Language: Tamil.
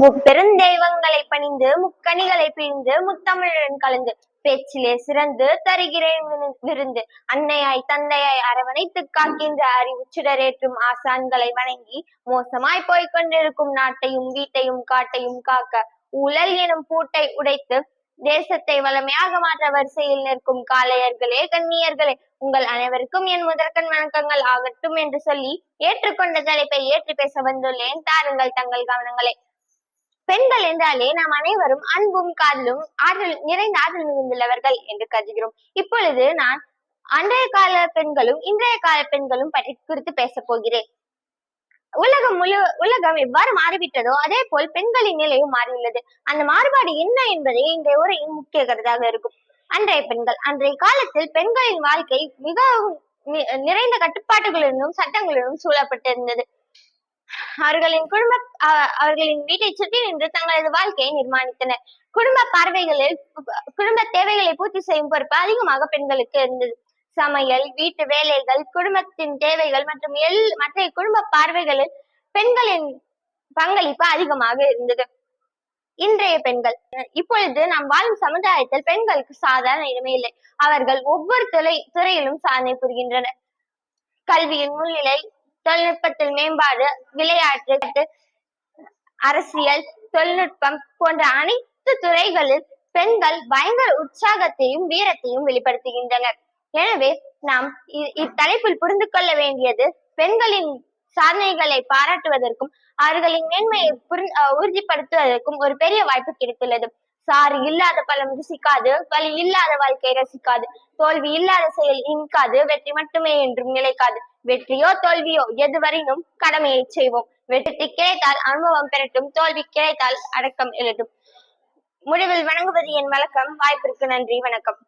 முப்பெருந்தெய்வங்களை பணிந்து முக்கணிகளை பிழிந்து முத்தமிழுடன் கலந்து பேச்சிலே சிறந்து தருகிறேன் விருந்து. அன்னையாய் தந்தையாய் அரவணைத்து காக்கின்ற அறிவு சுடரேற்றும் ஆசான்களை வணங்கி மோசமாய் போய்க் கொண்டிருக்கும் நாட்டையும் வீட்டையும் காட்டையும் காக்க ஊழல் எனும் பூட்டை உடைத்து தேசத்தை வளமையாக மாற்ற வரிசையில் நிற்கும் காளையர்களே கண்ணியர்களே உங்கள் அனைவருக்கும் என் முதற்கண் வணக்கங்கள் ஆகட்டும் என்று சொல்லி ஏற்றுக்கொண்ட தலைப்பை ஏற்றி பேச வந்துள்ளேன். தாருங்கள் தங்கள் கவனங்களை. பெண்கள் என்றாலே நாம் அனைவரும் அன்பும் காதலும் ஆற்றல் நிறைந்த ஆற்றல் மிகுந்துள்ளவர்கள் என்று கருதுகிறோம். இப்பொழுது நான் அன்றைய கால பெண்களும் இன்றைய கால பெண்களும் பற்றி குறித்து பேசப் போகிறேன். உலகம் முழு உலகம் எவ்வாறு மாறிவிட்டதோ அதே போல் பெண்களின் நிலையும் மாறியுள்ளது. அந்த மாறுபாடு என்ன என்பதே இன்றைய உரையின் முக்கிய கருத்தாக இருக்கும். அன்றைய பெண்கள் அன்றைய காலத்தில் பெண்களின் வாழ்க்கை மிகவும் நிறைந்த கட்டுப்பாடுகளுடனும் சட்டங்களுடனும் சூழப்பட்டிருந்தது. அவர்களின் குடும்ப அவர்களின் வீட்டை சுற்றி நின்று தங்களது வாழ்க்கையை நிர்மாணித்தனர். குடும்ப பார்வைகளில் குடும்ப தேவைகளை பூர்த்தி செய்யும் பொறுப்பு அதிகமாக பெண்களுக்கு இருந்தது. சமையல் வீட்டு வேலைகள் குடும்பத்தின் தேவைகள் மற்றும் எல் மற்ற குடும்ப பார்வைகளில் பெண்களின் பங்களிப்பு அதிகமாக இருந்தது. இன்றைய பெண்கள் இப்பொழுது நாம் வாழும் சமுதாயத்தில் பெண்களுக்கு சாதாரண இடமே இல்லை. அவர்கள் ஒவ்வொரு துறை துறையிலும் சாதனை புரிகின்றனர். கல்வியின் முன்னிலை தொழில்நுட்பத்தில் மேம்பாடு விளையாட்டு அரசியல் தொழில்நுட்பம் போன்ற அனைத்து துறைகளில் பெண்கள் பயங்கர உற்சாகத்தையும் வீரத்தையும் வெளிப்படுத்துகின்றனர். எனவே நாம் இத்தலைப்பில் புரிந்து கொள்ள வேண்டியது பெண்களின் சாதனைகளை பாராட்டுவதற்கும் அவர்களின் மேன்மையை உறுதிப்படுத்துவதற்கும் ஒரு பெரிய வாய்ப்பு கிடைத்துள்ளது. சாறு இல்லாத பழம் ருசிக்காது வலி இல்லாத வாழ்க்கை ரசிக்காது தோல்வி இல்லாத செயல் இனிக்காது வெற்றி மட்டுமே என்றும் நிலைக்காது. வெற்றியோ தோல்வியோ எதுவரையினும் கடமையை செய்வோம். வெற்றி கிடைத்தால் அனுபவம் பெறட்டும் தோல்வி கிடைத்தால் அடக்கம் எழுதும். முடிவில் வணங்குவது என் வழக்கம். வாய்ப்பிற்கு நன்றி வணக்கம்.